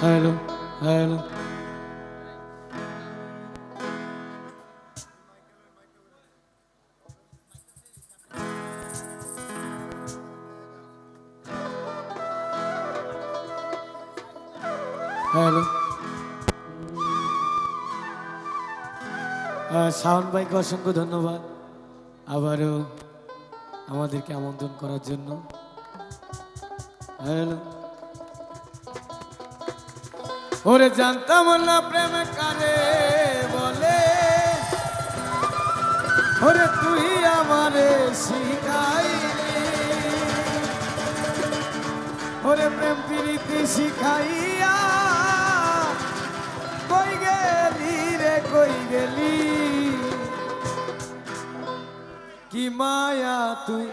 Hello hello hello sound বাইকে অসংখ্য ধন্যবাদ। আবারও আমাদেরকে আমন্ত্রণ করার জন্য। হ্যালো ওরে জানতাম না প্রেম কারে বলে। ওরে তুই আমারে শিখাই ওরে প্রেম প্রীতি শিখাইয়া কই গেলি রে, কই গেলি? কি মায়া তুই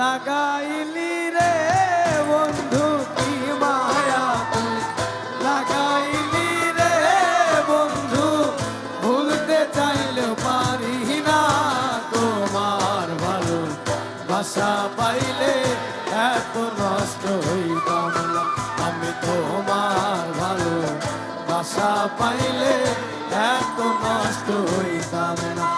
লাগাইলি রে বন্ধু? আশা পাইলে এত নষ্ট হইতাম না। আমি তোমার ভালো আশা পাইলে এত নষ্ট হইতাম না।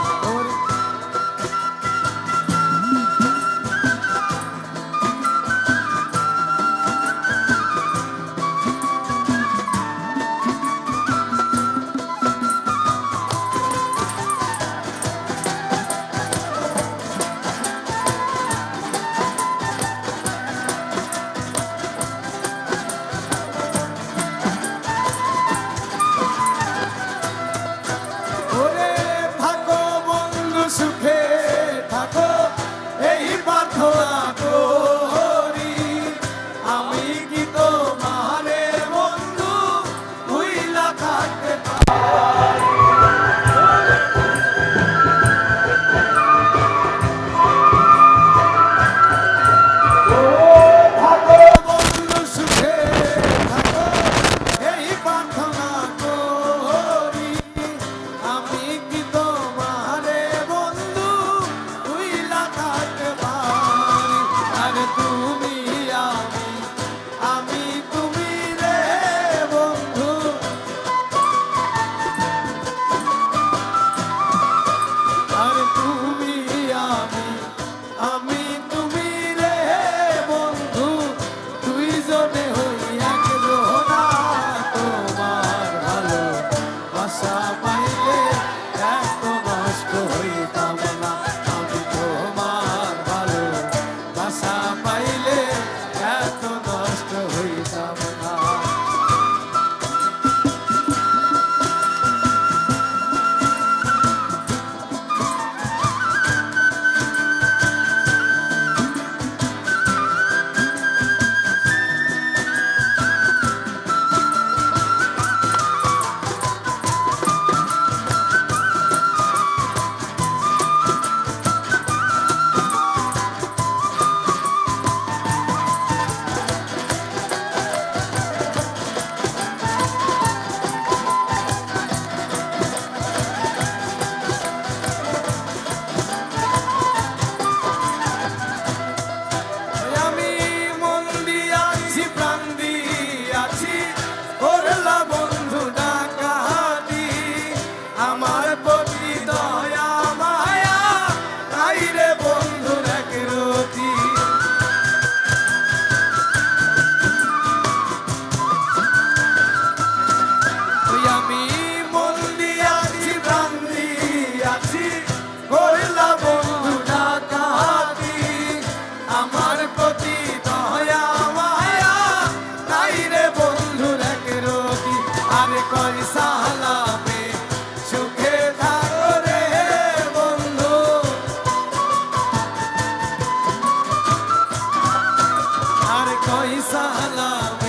সালামে সুখে থাকো রে বন্ধু। আর কই সালামে